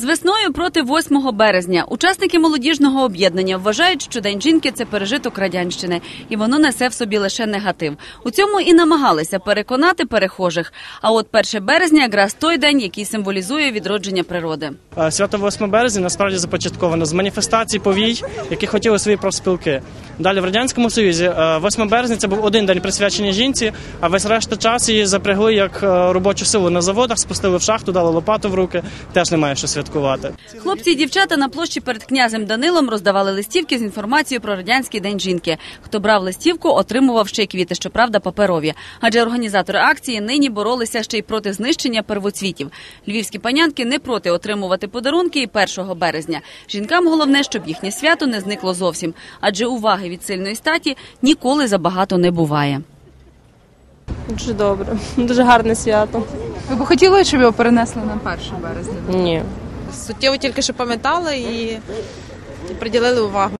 З весною проти 8 березня учасники молодіжного об'єднання вважають, що День жінки це пережиток радянщини, і воно несе в собі лише негатив. У цьому і намагалися переконати перехожих. А от 1 березня якраз той день, який символізує відродження природи. Е, Свято 8 березня насправді започатковано з маніфестацій повій, які хотіли свої профспілки. Далі в радянському союзі е, 8 березня це був один день присвячений жінці, а весь решта часу її запрягли як е, робочу силу на заводах, спустили в шахту, дали лопату в руки. Теж немає що святкувати. Хлопці і дівчата на площі перед князем Данилом роздавали листівки з інформацією про радянський день жінки. Хто брав листівку, отримував ще й квіти, щоправда, паперові. Адже організатори акції нині боролися ще й проти знищення первоцвітів. Львівські панянки не проти отримувати подарунки і 1 березня. Жінкам головне, щоб їхнє свято не зникло зовсім, адже уваги від сильної статі ніколи забагато не буває. Дуже добре, дуже гарне свято. Ви б хотіли, щоб його перенесли на 1 березня? Ні. Суттєво тільки що пам'ятали і приділили увагу.